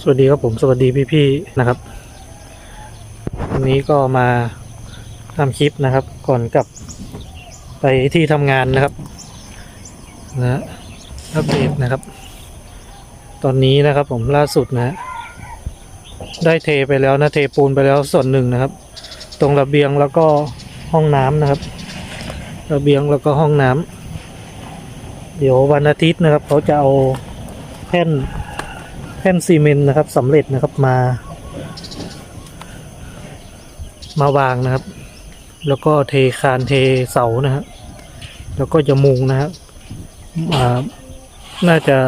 สวัสดีครับผมสวัสดีพี่ๆนะครับ วันนี้ก็มาทำคลิปนะครับ ก่อนกลับไปที่ทำงานนะครับนะอัปเดตนะครับ ตอนนี้นะครับผมล่าสุดนะ ได้เทไปแล้วนะเทปูนไปแล้วส่วนหนึ่งนะครับ ตรงระเบียงแล้วก็ห้องน้ำนะครับ ระเบียงแล้วก็ห้องน้ำเดี๋ยววันอาทิตย์นะครับ เขาจะเอาแผ่น แผ่นซีเมนต์นะครับสำเร็จนะครับมา มาวางนะครับ แล้วก็เทคานเทเสานะครับแล้วก็จะมุงนะครับอ่าน่าจะ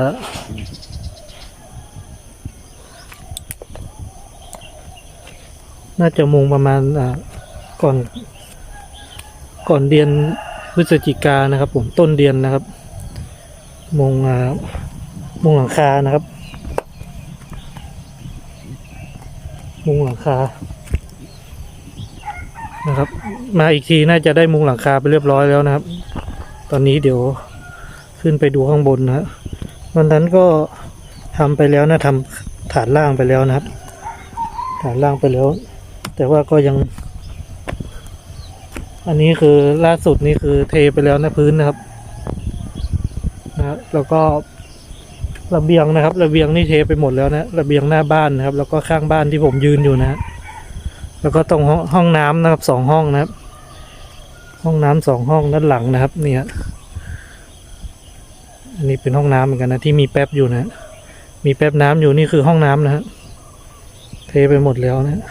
น่าจะมุงประมาณก่อนก่อนเดือนพฤศจิกานะครับ ผมต้นเดือนนะครับ มุงมุงหลังคานะครับ มุงหลังคา นะครับ มาอีกทีน่าจะได้มุงหลังคาไปเรียบร้อยแล้วนะครับ ตอนนี้เดี๋ยวขึ้นไปดูข้างบนนะวันนั้นก็ทำไปแล้วนะทำฐานล่างไปแล้วนะครับ ฐานล่างไปแล้ว แต่ว่าก็ยัง อันนี้คือล่าสุดนี่คือเทไปแล้วนะพื้นนะครับนะแล้วก็ ระเบียงนะครับ ระเบียงนี่เทไปหมดแล้วนะระเบียงหน้าบ้านนะครับ แล้วก็ข้างบ้านที่ผมยืนอยู่นะ แล้วก็ตรงห้องห้องน้ำนะครับสองห้องนะครับ ห้องน้ำสองห้องด้านหลังนะครับ เนี่ย อันนี้เป็นห้องน้ำเหมือนกันนะที่มีแป๊บอยู่นะ มีแป๊บน้ำอยู่นี่คือห้องน้ำนะฮะเทไปหมดแล้วนะ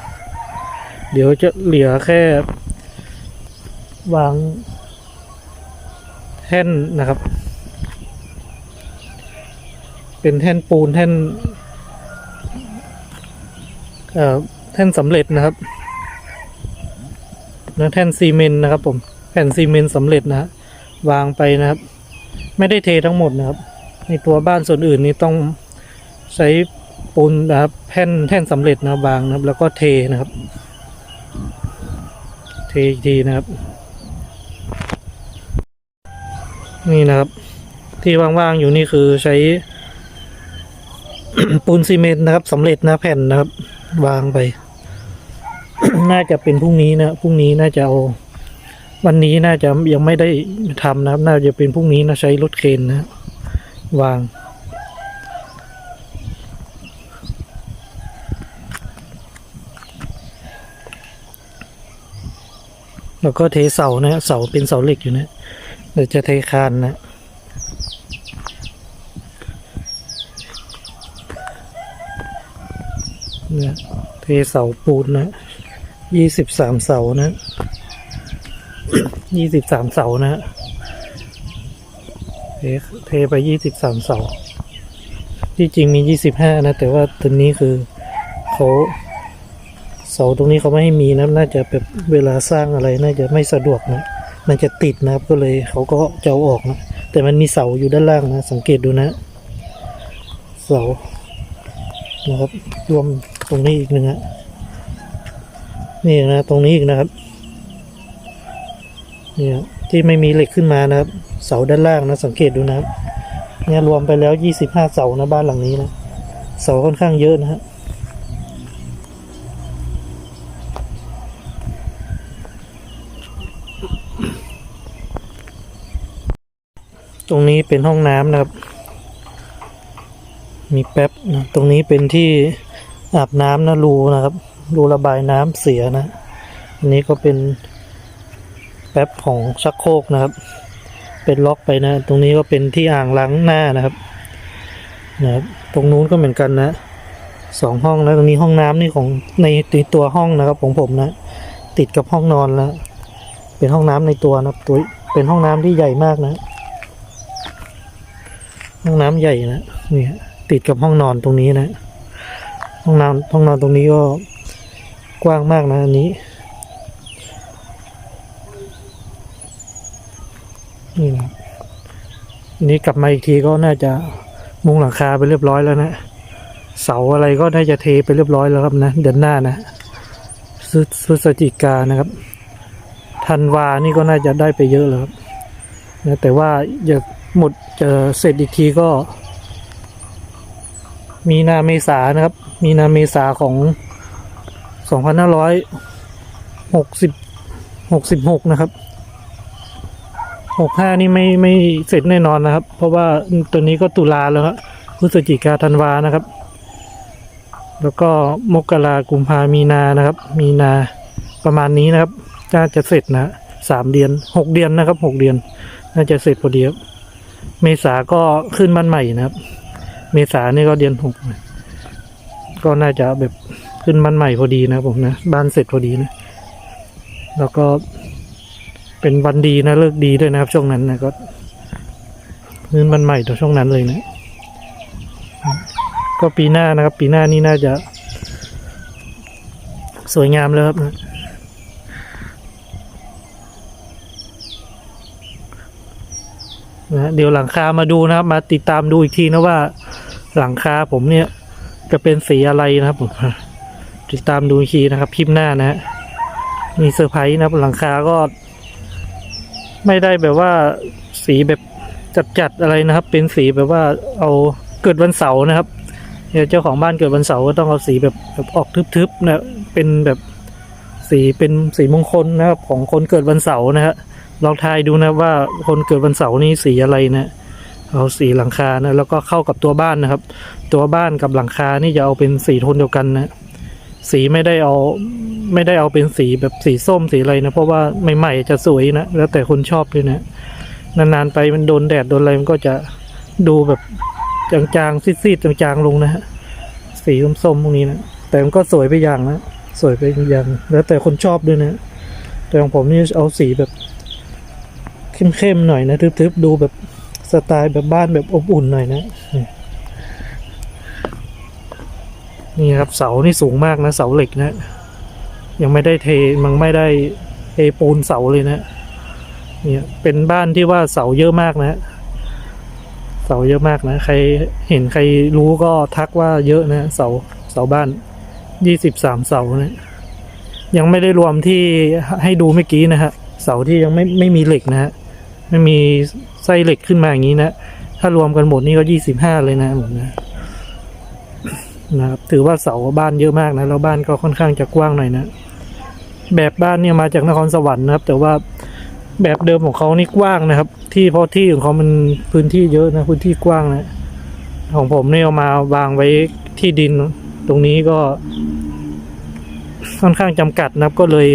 เดี๋ยวจะเหลือแค่ วางแท่นนะครับ เป็นแท่นปูนแท่นเอ่อแท่นสำเร็จนะครับแล้วแท่นซีเมนต์นะครับ ผมแผ่นซีเมนต์สำเร็จนะฮะวางไปนะครับ ไม่ได้เททั้งหมดนะครับ ในตัวบ้านส่วนอื่นนี้ต้องใช้ปูนนะครับแผ่นแท่นสำเร็จนะวางนะครับ แล้วก็เทนะครับ เทอีกทีนะครับ นี่นะครับ ที่ว่างๆอยู่นี่คือใช้ ปูนซีเมนต์นะครับสำเร็จนะแผ่นนะครับ วางไป น่าจะเป็นพรุ่งนี้นะพรุ่งนี้น่าจะเอา วันนี้น่าจะยังไม่ได้ทำนะครับ น่าจะเป็นพรุ่งนี้นะใช้รถเคนนะวางแล้วก็เทเสานะเสาเป็นเสาเหล็กอยู่นะเดี๋ยวจะเทคานนะ เนี่ยเทเสาปูนนะยี่สิบสามเสานะยี่สิบสามเสานะ เทเทไปยี่สิบสามเสา ที่จริงมียี่สิบห้านะ แต่ว่าตัวนี้คือเขาเสาตรงนี้เขาไม่ให้มีนะน่าจะแบบเวลาสร้างอะไรน่าจะไม่สะดวกนะ มันจะติดนะครับ ก็เลยเขาก็จะเอาออกนะ แต่มันมีเสาอยู่ด้านล่างนะ สังเกตดูนะ เสานะครับรวม ตรงนี้อีกหนึ่งฮะนี่นะตรงนี้อีกนะครับเนี่ยที่ไม่มีเหล็กขึ้นมานะครับ เสาด้านล่างนะสังเกตดูนะครับ เนี่ยรวมไปแล้วยี่สิบห้าเสานะบ้านหลังนี้นะเสาค่อนข้างเยอะนะฮะตรงนี้เป็นห้องน้ำนะครับ มีแป๊บนะตรงนี้เป็นที่ อาบน้ำนะรูนะครับรูระบายน้ำเสียนะอันนี้ก็เป็นแป๊บของชักโครกนะครับ เป็นล็อกไปนะ ตรงนี้ก็เป็นที่อ่างล้างหน้านะครับนะครับตรงนู้นก็เหมือนกันนะสองห้องแล้วตรงนี้ห้องน้ำนี่ของในตัวห้องนะครับของผมนะ ติดกับห้องนอนแล้วเป็นห้องน้ำในตัวนะตัวเป็นห้องน้ำที่ใหญ่มากนะ ห้องน้ำใหญ่นะนี่ติดกับห้องนอนตรงนี้นะ ห้องน้ำห้องนอนตรงนี้ก็กว้างมากนะอันนี้ นี่นะนี้กลับมาอีกทีก็น่าจะมุงหลังคาไปเรียบร้อยแล้วนะ เสาอะไรก็น่าจะเทไปเรียบร้อยแล้วครับนะเดือนหน้านะพฤพฤศจิกานะครับธันวานี่ก็น่าจะได้ไปเยอะแล้วครับนะแต่ว่าอย่าหมดจะเสร็จอีกทีก็ มีนาเมษานะครับ มีนาเมษาของสองพันห้าร้อยหกสิบหกสิบหกนะครับหกห้านี่ไม่ไม่เสร็จแน่นอนนะครับ เพราะว่าตัวนี้ก็ตุลาแล้วครับพฤศจิกาธันวานะครับ แล้วก็มกรากุมภามีนานะครับ มีนาประมาณนี้นะครับน่าจะเสร็จนะสามเดือนหกเดือนนะครับหกเดือน น่าจะเสร็จพอดีครับเมษาก็ขึ้นบ้านใหม่นะครับ เมษานี่ก็เดือนหกก็น่าจะแบบขึ้นบ้านใหม่พอดีนะผมนะบ้านเสร็จพอดีนะ แล้วก็เป็นวันดีนะเลิกดีด้วยนะครับ ช่วงนั้นนะก็ขึ้นบ้านใหม่ตัวช่วงนั้นเลยนะ ก็ปีหน้านะครับ ปีหน้านี่น่าจะ สวยงามแล้วครับนะนะเดี๋ยวหลังคามาดูนะครับ มาติดตามดูอีกทีนะว่า หลังคาผมเนี่ย จะเป็นสีอะไรนะครับผมติดตามดูอีนะครับคลิปหน้านะฮะมีเซอร์ไพรส์นะครับหลังคาก็ ไม่ได้แบบว่าสีแบบจัดๆอะไรนะครับ เป็นสีแบบว่าเอาเกิดวันเสาร์นะครับเนี่ยเจ้าของบ้านเกิดวันเสาร์ก็ต้องเอาสีแบบแบบออกทึบๆนะเป็นแบบสีเป็นสีมงคลนะครับ ของคนเกิดวันเสาร์นะฮะลองทายดูนะว่าคนเกิดวันเสาร์นี่สีอะไรนะ เอาสีหลังคานะแล้วก็เข้ากับตัวบ้านนะครับ ตัวบ้านกับหลังคานี่จะเอาเป็นสีโทนเดียวกันนะสีไม่ได้เอาไม่ได้เอาเป็นสีแบบสีส้มสีอะไรนะเพราะว่าใหม่ๆจะสวยนะแล้วแต่คนชอบด้วยนะนานๆไปมันโดนแดดโดนอะไรมันก็จะดูแบบจางๆซีดๆจางๆลงนะฮะสีส้มๆพวกนี้นะแต่มันก็สวยไปอย่างนะสวยไปอย่างแล้วแต่คนชอบด้วยนะแต่ของผมนี่เอาสีแบบเข้มๆหน่อยนะทึบๆดูแบบ สไตล์แบบบ้านแบบอบอุ่นหน่อยนะ นี่ครับเสานี่สูงมากนะ เสาเหล็กนะ ยังไม่ได้เทมันไม่ได้เทปูนเสาเลยนะเนี่ยเป็นบ้านที่ว่าเสาเยอะมากนะ เสาเยอะมากนะ ใครเห็นใครรู้ก็ทักว่าเยอะนะ เสาเสาบ้านยี่สิบสามเสานะยังไม่ได้รวมที่ให้ดูเมื่อกี้นะฮะเสาที่ยังไม่ไม่มีเหล็กนะฮะไม่มี ไส้เหล็กขึ้นมาอย่างนี้นะ ถ้ารวมกันหมดนี่ก็ยี่สิบห้าเลยนะผมนะนะครับถือว่าเสาบ้านเยอะมากนะแล้วบ้านก็ค่อนข้างจะกว้างหน่อยนะ แบบบ้านเนี่ยมาจากนครสวรรค์นะครับ แต่ว่าแบบเดิมของเขานี่กว้างนะครับ ที่เพราะที่ของเขามันพื้นที่เยอะนะพื้นที่กว้างนะ ของผมเนี่ยเอามาวางไว้ที่ดิน ตรงนี้ก็ ค่อนข้างจำกัดนะครับก็เลย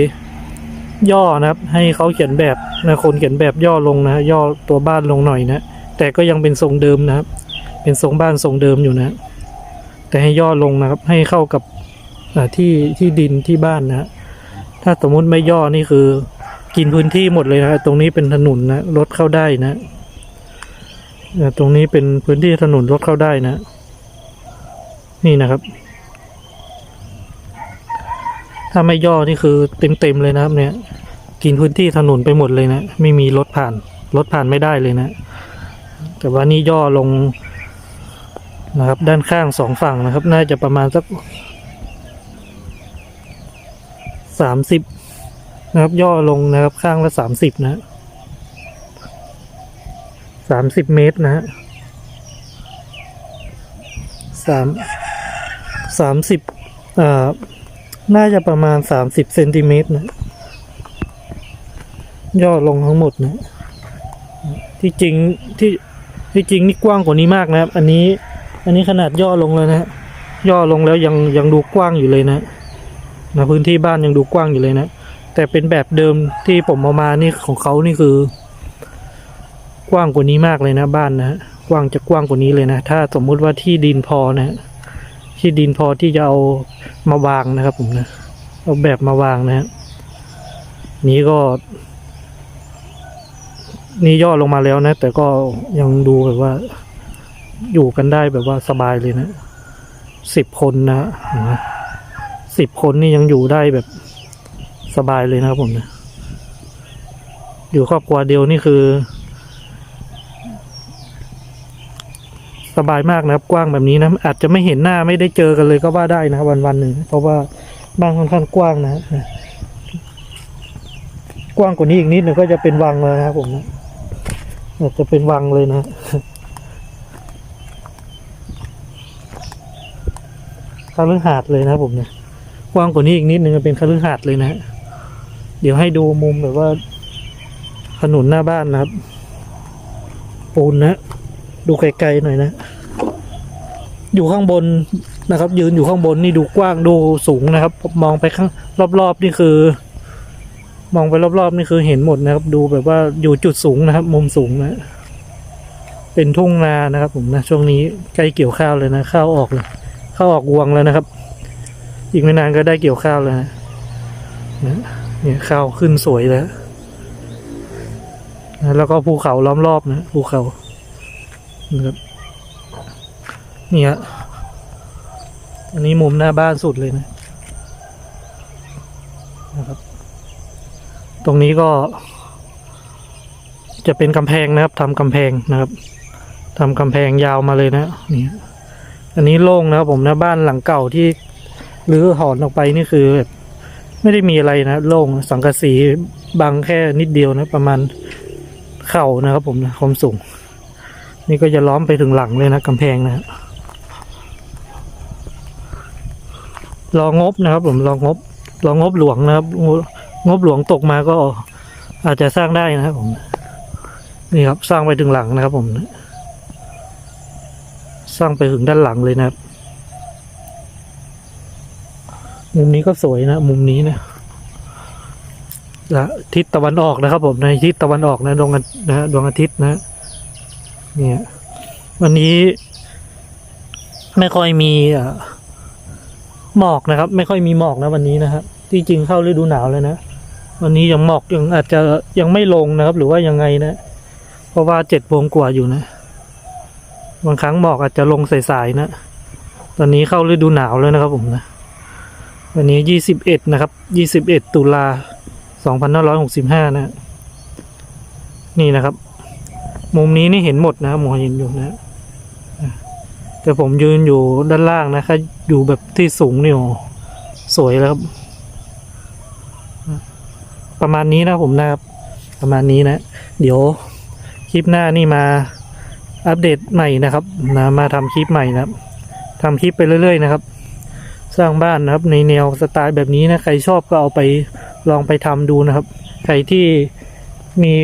ย่อนะครับ ให้เขาเขียนแบบนะคนเขียนแบบย่อลงนะ ย่อตัวบ้านลงหน่อยนะ แต่ก็ยังเป็นทรงเดิมนะครับ เป็นทรงบ้านทรงเดิมอยู่นะ แต่ให้ย่อลงนะครับ ให้เข้ากับที่ที่ดินที่บ้านนะ ถ้าสมมุติไม่ย่อนี่คือ กินพื้นที่หมดเลยนะตรงนี้เป็นถนนนะรถเข้าได้นะตรงนี้เป็นพื้นที่ถนนรถเข้าได้นะ นี่นะครับ ถ้าไม่ย่อนี่คือเต็มเต็มเลยนะครับ เนี่ย กินพื้นที่ถนนไปหมดเลยนะ ไม่มีรถผ่าน รถผ่านไม่ได้เลยนะ แต่ว่านี่ย่อลงนะครับ ด้านข้างสองฝั่งนะครับ น่าจะประมาณสักสามสิบนะครับ ย่อลงนะครับ ข้างละสามสิบนะสามสิบเมตรนะฮะสามสามสิบอ่า น่าจะประมาณสามสิบเซนติเมตรนะย่อลงทั้งหมดนะ ที่จริงที่ที่จริงนี่กว้างกว่านี้มากนะครับ อันนี้ อันนี้ขนาดย่อลงแล้วนะย่อลงแล้วยังยังดูกว้างอยู่เลยนะนะพื้นที่บ้านยังดูกว้างอยู่เลยนะแต่เป็นแบบเดิมที่ผมเอามานี่ของเขานี่คือ กว้างกว่านี้มากเลยนะบ้านนะฮะกว้างจะกว้างกว่านี้เลยนะ ถ้าสมมุติว่าที่ดินพอนะฮะ ที่ดินพอที่จะเอามาวางนะครับ ผมนะ เอาแบบมาวางนะฮะนี้ก็ นี่ย่อลงมาแล้วนะ แต่ก็ยังดูแบบว่า อยู่กันได้แบบว่าสบายเลยนะสิบคนนะสิบคนนี่ยังอยู่ได้แบบสบายเลยนะครับผมนะอยู่ครอบครัวเดียวนี่คือ สบายมากนะครับ กว้างแบบนี้นะอาจจะไม่เห็นหน้าไม่ได้เจอกันเลยก็ว่าได้นะวันวันหนึ่งเพราะว่าบ้านค่อนข้างกว้างนะกว้างกว่านี้อีกนิดหนึ่งก็จะเป็นวังแล้วนะครับผมนะอาจจะเป็นวังเลยนะคฤหาสน์เลยนะครับผมเนี่ยกว้างกว่านี้อีกนิดนึงเป็นคฤหาสน์เลยนะเดี๋ยวให้ดูมุมแบบว่าถนนหน้าบ้านนะครับ ปูนนะ ดูไกลๆหน่อยนะ อยู่ข้างบนนะครับ ยืนอยู่ข้างบนนี่ดูกว้างดูสูงนะครับ มองไปข้างรอบๆนี่คือ มองไปรอบๆนี่คือเห็นหมดนะครับ ดูแบบว่าอยู่จุดสูงนะครับ มุมสูงนะ เป็นทุ่งนานะครับ ผมนะช่วงนี้ใกล้เกี่ยวข้าวเลยนะข้าวออกเลยข้าวออกรวงแล้วนะครับ อีกไม่นานก็ได้เกี่ยวข้าวแล้วนะนะเนี่ยข้าวขึ้นสวยแล้วนะแล้วก็ภูเขาล้อมรอบนะภูเขา นะครับเนี่ยอันนี้มุมหน้าบ้านสุดเลยนะนะครับ ตรงนี้ก็ จะเป็นกำแพงนะครับทำกำแพงนะครับทำกำแพงยาวมาเลยนะนี่อันนี้โล่งนะครับผมนะบ้านหลังเก่าที่รื้อถอนออกไปนี่คือแบบไม่ได้มีอะไรนะโล่งสังกะสีบังแค่นิดเดียวนะ ประมาณเข่านะครับผมนะความสูง นี่ก็จะล้อมไปถึงหลังเลยนะกำแพงนะรองบนะครับ ผมรองบรองบหลวงนะครับ งบหลวงตกมาก็อาจจะสร้างได้นะครับผม นี่ครับสร้างไปถึงหลังนะครับ ผม สร้างไปถึงด้านหลังเลยนะครับ มุมนี้ก็สวยนะ มุมนี้นะและทิศตะวันออกนะครับ ผมในทิศตะวันออกนะดวงนะดวงอาทิตย์นะ เนี่ย วันนี้ ไม่ค่อยมีหมอกนะครับ ไม่ค่อยมีหมอกนะวันนี้นะครับที่จริงเข้าฤดูหนาวเลยนะวันนี้ยังหมอกยังอาจจะยังไม่ลงนะครับ หรือว่ายังไงนะ เพราะว่าเจ็ดโมงกว่าอยู่นะบางครั้งหมอกอาจจะลงสายๆนะ ตอนนี้เข้าฤดูหนาวแล้วนะครับผมนะ วันนี้ยี่สิบเอ็ดนะครับ ยี่สิบเอ็ดตุลาสองพันห้าร้อยหกสิบห้านะ นี่นะครับ มุมนี้นี่เห็นหมดนะครับผมเห็นอยู่นะแต่ผมยืนอยู่ด้านล่างนะคะอยู่แบบที่สูงนี่โอ้สวยแล้วครับประมาณนี้นะผมนะครับ ประมาณนี้นะ เดี๋ยวคลิปหน้านี่มาอัปเดตใหม่นะครับนะมาทำคลิปใหม่นะครับทำคลิปไปเรื่อยๆนะครับ สร้างบ้านนะครับ ในแนวสไตล์แบบนี้นะใครชอบก็เอาไปลองไปทำดูนะครับ ใครที่มี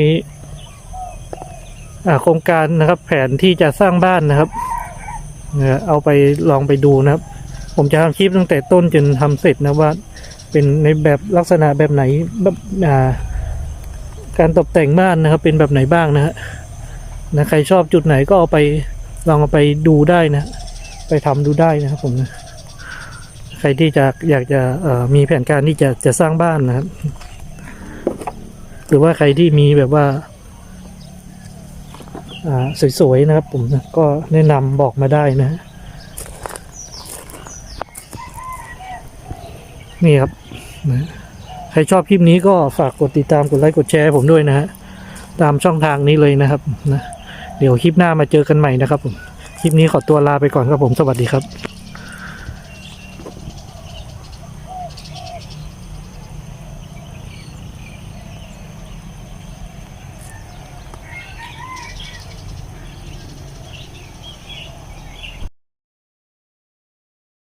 โครงการนะครับ แผนที่จะสร้างบ้านนะครับเอาไปลองไปดูนะครับ ผมจะทำคลิปตั้งแต่ต้นจนทำเสร็จนะว่า เป็นในแบบลักษณะแบบไหนแบบาการตกแต่งบ้านนะครับ เป็นแบบไหนบ้างนะฮะนะใครชอบจุดไหนก็เอาไปลองเอาไปดูได้นะ ไปทำดูได้นะครับผมนะใครที่จะอยากจะมีแผนการที่จะจะสร้างบ้านนะครับ หรือว่าใครที่มีแบบว่า สวยๆนะครับผมก็แนะนำบอกมาได้นะ นี่ครับนะใครชอบคลิปนี้ก็ฝากกดติดตามกดไลค์กดแชร์ผมด้วยนะฮะตามช่องทางนี้เลยนะครับนะเดี๋ยวคลิปหน้ามาเจอกันใหม่นะครับผมคลิปนี้ขอตัวลาไปก่อนครับผมสวัสดีครับ